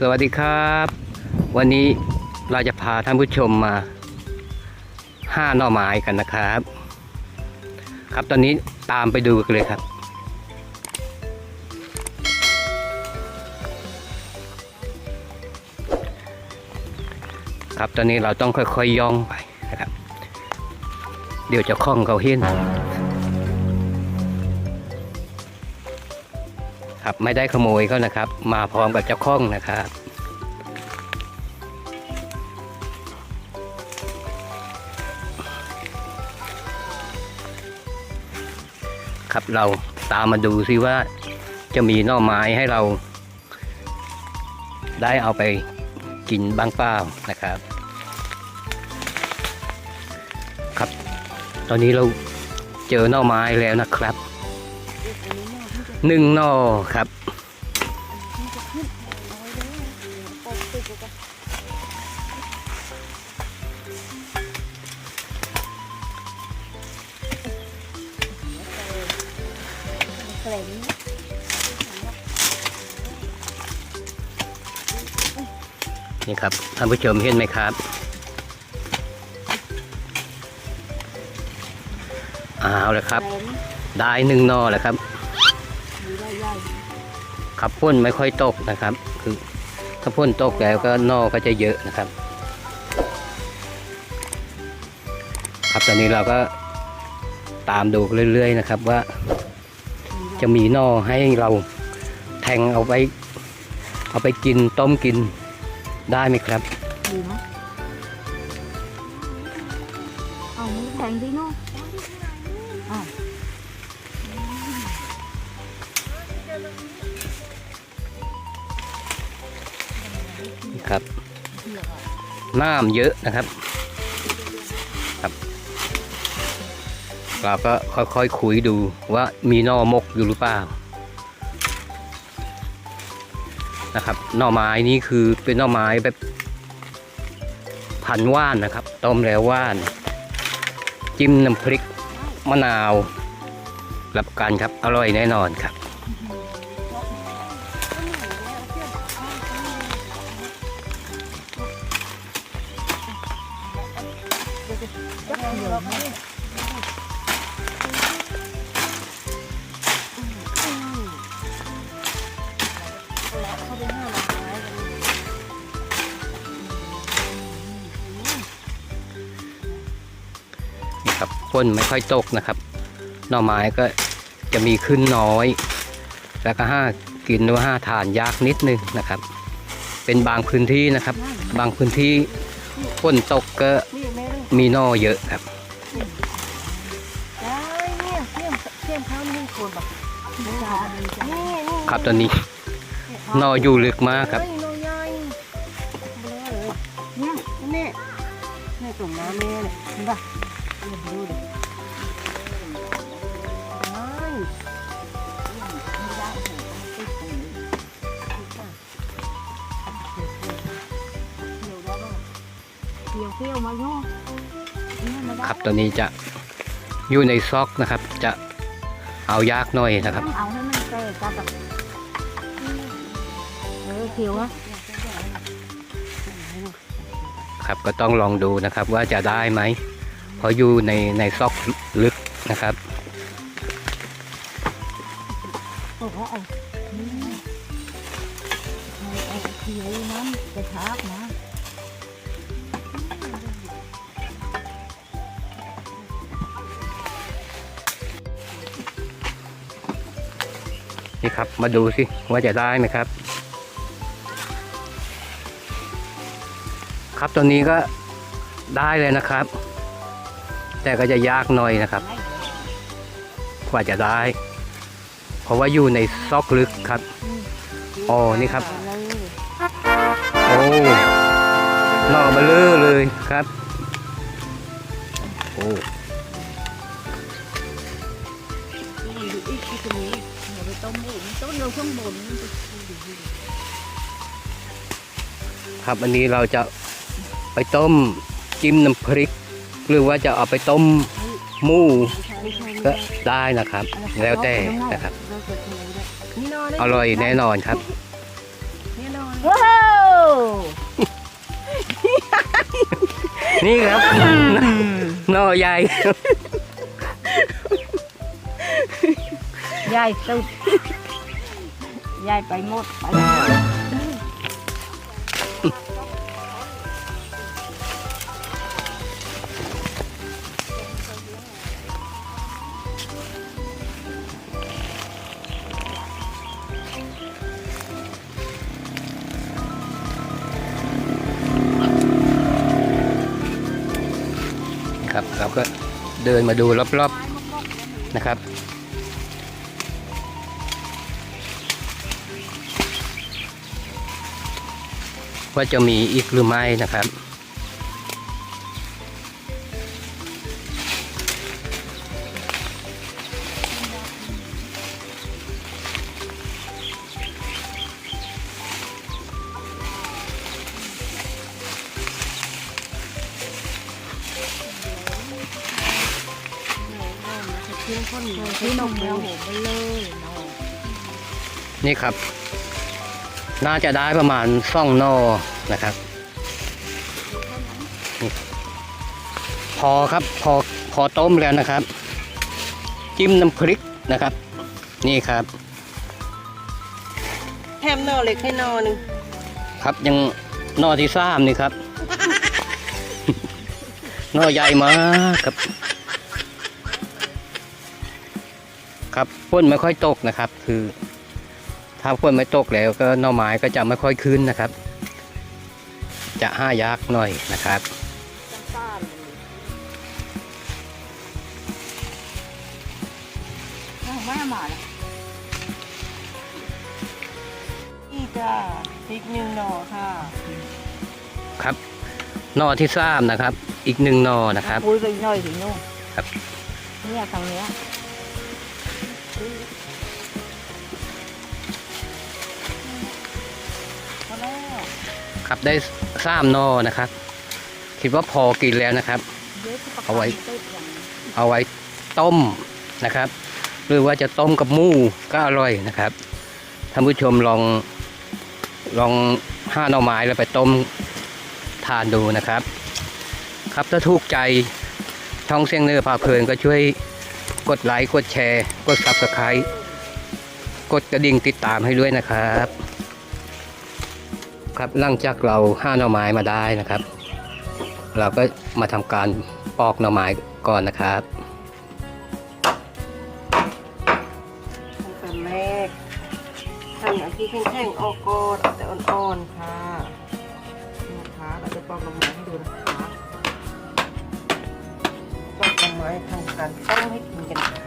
สวัสดีครับ วันนี้เราจะพาท่านผู้ชมมาห้าหน่อไม้กันนะครับ ครับตอนนี้ตามไปดูกันเลยครับ ครับตอนนี้เราต้องค่อยๆย่องไปนะครับ เดี๋ยวจะคล้องเขาเห็น ครับ ไม่ได้ขโมยเขานะครับ มาพร้อมกับเจ้าข้องนะครับครับเราตามมาดูซิว่าจะมีน่อไม้ให้เรา ได้เอาไปกินบ้างเปล่านะครับ ครับ ตอนนี้เราเจอน่อไม้แล้วนะครับ หนึ่งนอครับนี่ครับท่านผู้ชมเห็นไหมครับ เอาละครับ ได้หนึ่งนอแล้วครับ ขับพ่นไม่ค่อยตกนะครับ คือถ้าพ่นตกแล้วก็นอก็จะเยอะนะครับ ครับตอนนี้เราก็ตามดูเรื่อย ๆ นะครับว่า จะมีนอให้เราแทงเอาไป เอาไปกินต้มกินได้ไหมครับดีไหมเอามือแทงดิเนาะอ้าว ครับน้ำเยอะนะครับครับ เราก็ค่อยๆคคุยดูว่ามีน่อมกอยู่หรือเปล่านะครับหน่อไม้นี้คือเป็นหน่อไม้แบบพันว่านนะครับ ต้มแล้วว่าน จิ้มน้ำพริกมะนาวรับกันครับ อร่อยแน่นอนครับ ครับฝนไม่ค่อยตกนะครับ หน่อไม้ก็จะมีขึ้นน้อย แล้วก็ห้ากินหรือห้าทานยากนิดนึงนะครับ เป็นบางพื้นที่นะครับ บางพื้นที่ฝนตกก็มีน่อเยอะครับ ครับตอนนี้นออยู่ลึกมากครับนี่นี่ยแม่ตุ่มน้ำแม่เนี่ยเห็นปะเดี๋ยวดูดิอ้ไหมเดี๋ยวเดี๋ยวมาโย่เนี่ยมาได้ครับตอนนี้จะอยู่ในซอกนะครับ จะ เอายากหน่อยนะครับ ต้องเอาให้มันแตกกันแบบเออเขียวอะครับก็ต้องลองดูนะครับว่าจะได้ไหมเพราะอยู่ในในซอกลึกนะครับ โอ้โหเอานี่เอาเอาเขียวนั้นกระชากนะ นี่ครับ มาดูสิว่าจะได้ไหมครับ ครับตัวนี้ก็ได้เลยนะครับ แต่ก็จะยากหน่อยนะครับ กว่าจะได้ เพราะว่าอยู่ในซอกลึกครับอ๋อนี่ครับโอ้หน่อเบลอเลยครับโอ้นี่ดู อีกที่ตรงนี้เดี๋ยวไปต้มหมูมันต้นเราข้างบนมันจะดูดิครับอันนี้เราจะไปต้มจิ้มน้ำพริก หรือว่าจะเอาไปต้มหมูไม่ใช่ก็ได้นะครับ แล้วแต่นะครับเราจะทำอะไรได้นี่นอนอร่อยแน่นอนครับนี่นอนว้าวนี่ครับหน่อใหญ่ยายสุด ยายไปหมดไปแล้วครับเราก็เดินมาดูรอบๆนะครับ ว่าจะมีอีกหรือไม่นะครับทิ้งคนทิ้งนกแมวโหไปเลยเนาะนี่ครับ น่าจะได้ประมาณซ่องนอนะครับนี่พอครับพอพอต้มแล้วนะครับ จิ้มน้ำพริกนะครับ นี่ครับแถมนอเล็กให้นอหนึ่งครับยังนอที่สามนี่ครับนอใหญ่มากครับ ครับฝนไม่ค่อยตกนะครับ คือ ถ้าฝนไม่ตกแล้วก็หน่อไม้ก็จะไม่ค่อยขึ้นนะครับ จะห้ายากหน่อยนะครับแม่มาแล้วนี่จ้าพริกหนึ่งหนอค่ะ ครับหน่อที่สามนะครับ อีกหนึ่งหน่อนะครับคุยไปหน่อยถึงนู่นครับเนี่ยทางเนี้ย ครับได้สามหน่อนะครับ คิดว่าพอกินแล้วนะครับ เอาไว้ เอาไว้ต้มนะครับ หรือว่าจะต้มกับหมูก็อร่อยนะครับท่านผู้ชมลองลองห้าหน่อไม้แล้วไปต้มทานดูนะครับ ครับถ้าถูกใจช่องเสียงเนื้อพาเพลินก็ช่วยกดไลค์กดแชร์ กดซับสไครต์กดกระดิ่งติดตามให้ด้วยนะครับ ครับหลังจากเราห้าหน่อไม้มาได้นะครับ เราก็มาทำการปอกหน่อไม้ก่อนนะครับขั้นตอนแรกทำอย่างที่แข็งๆออกก่อนเอาแต่อ่อนๆค่ะนะคะเราจะปอกลงไม้ให้ดูนะคะปอกลงไม้ทำการต้มให้กินกันค่ะ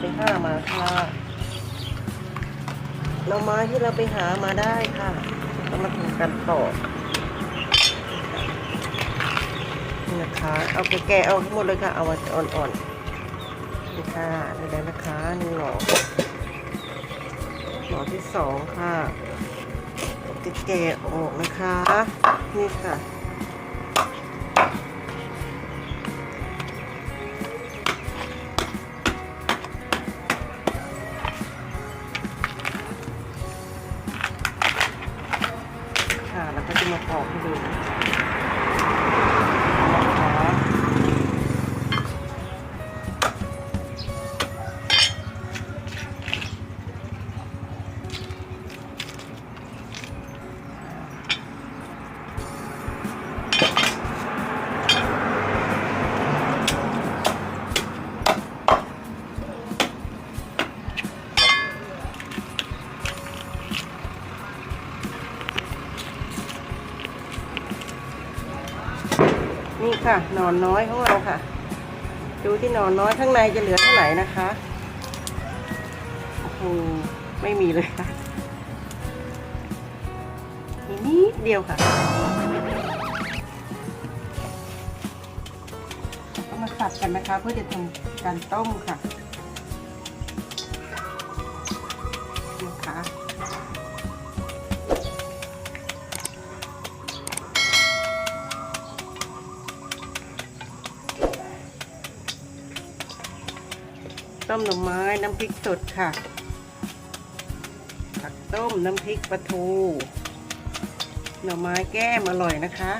ไปห้ามาค่ะหน่อไม้ที่เราไปหามาได้ค่ะเรามาทำการปอกนี่อนะคะ เอาแก่เอาทั้งหมดเลยค่ะ เอาไว้อ่อนๆนี่ค่ะได้แล้วนะคะนึ่หน่อหน่อที่สองค่ะจะแก่ออกนะคะ นี่ค่ะ นี่ค่ะหนอนน้อยของเราค่ะ ดูที่หนอนน้อยข้างในจะเหลือเท่าไหร่นะคะโอ้โหไม่มีเลยค่ะมีนิดเดียวค่ะเอามาสับกันนะคะ เพื่อจะทำการต้มค่ะ ต้มหน่อไม้น้ำพริกสดค่ะ ผักต้มน้ำพริกปลาทู หน่อไม้แก้มอร่อยนะคะ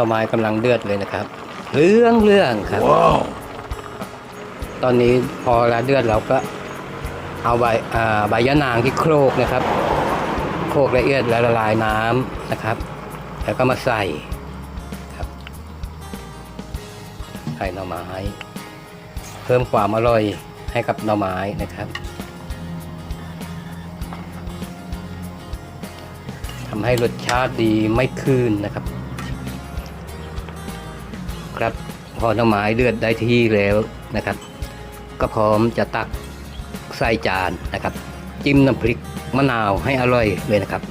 อไม้กำลังเดือดเลยนะครับเรื่องเรื่องครับตอนนี้พอละเดือดเราก็เอาใบอ่าใบยะนางที่โครกนะครับ โครกละเอียดแล้วละลายน้ำนะครับ แล้วก็มาใส่ครับใส่หน่อไม้ เพิ่มความอร่อยให้กับหน่อไม้นะครับทำให้รสชาติดีไม่คืนนะครับ ครับ พอหน่อไม้เดือดได้ที่แล้วนะครับ ก็พร้อมจะตักใส่จานนะครับ จิ้มน้ำพริกมะนาวให้อร่อยเลยนะครับ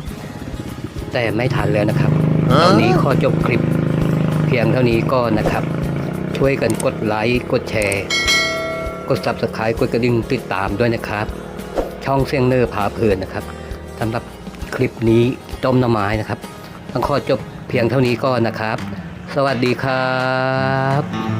แต่ไม่ทันแล้วนะครับตอนนี้ขอจบคลิปเพียงเท่านี้ก็นะครับ ช่วยกันกดไลค์กดแชร์ กด subscribe กดกระดิ่งติดตามด้วยนะครับ ช่องเสียงเนอร์พาเพลินนะครับสำหรับคลิปนี้ต้มหน้ำไม้นะครับ ต้องขอจบเพียงเท่านี้ก่อนนะครับ สวัสดีครับ